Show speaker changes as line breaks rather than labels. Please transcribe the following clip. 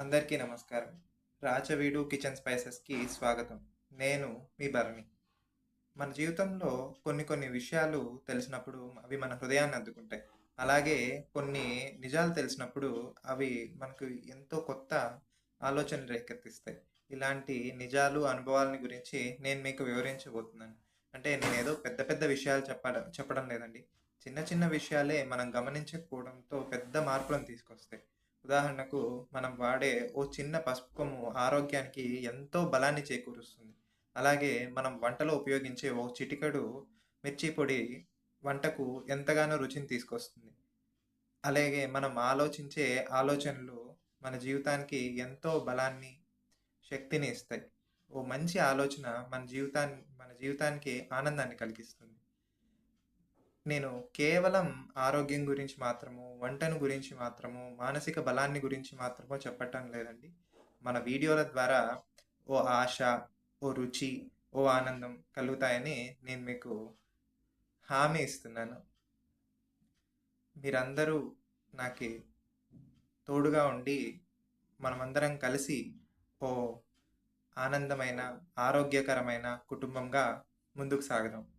అందరికీ నమస్కారం. రాచవీడు కిచెన్ స్పైసెస్కి స్వాగతం. నేను మీ భరణి. మన జీవితంలో కొన్ని కొన్ని విషయాలు తెలిసినప్పుడు అవి మన హృదయాన్ని అద్దుకుంటాయి. అలాగే కొన్ని నిజాలు తెలిసినప్పుడు అవి మనకు ఎంతో కొత్త ఆలోచనలు రేకెత్తిస్తాయి. ఇలాంటి నిజాలు అనుభవాలని గురించి నేను మీకు వివరించబోతున్నాను. అంటే నేను ఏదో పెద్ద పెద్ద విషయాలు చెప్పడం చెప్పడం లేదండి. చిన్న చిన్న విషయాలే మనం గమనించకపోవడంతో పెద్ద మార్పులను తీసుకొస్తాయి. ఉదాహరణకు మనం వాడే ఓ చిన్న పసుపు కొమ్ము ఆరోగ్యానికి ఎంతో బలాన్ని చేకూరుస్తుంది. అలాగే మనం వంటలో ఉపయోగించే ఓ చిటికెడు మిర్చి పొడి వంటకు ఎంతగానో రుచిని తీసుకొస్తుంది. అలాగే మనం ఆలోచించే ఆలోచనలు మన జీవితానికి ఎంతో బలాన్ని శక్తిని ఇస్తాయి. ఓ మంచి ఆలోచన మన జీవితాన్ని మన జీవితానికి ఆనందాన్ని కలిగిస్తుంది. నేను కేవలం ఆరోగ్యం గురించి మాత్రము వంటను గురించి మాత్రము మానసిక బలాన్ని గురించి మాత్రమో చెప్పటం లేదండి. మన వీడియోల ద్వారా ఓ ఆశ ఓ రుచి ఓ ఆనందం కలుగుతాయని నేను మీకు హామీ ఇస్తున్నాను. మీరందరూ నాకు తోడుగా ఉండి మనమందరం కలిసి ఓ ఆనందమైన ఆరోగ్యకరమైన కుటుంబంగా ముందుకు సాగదాం.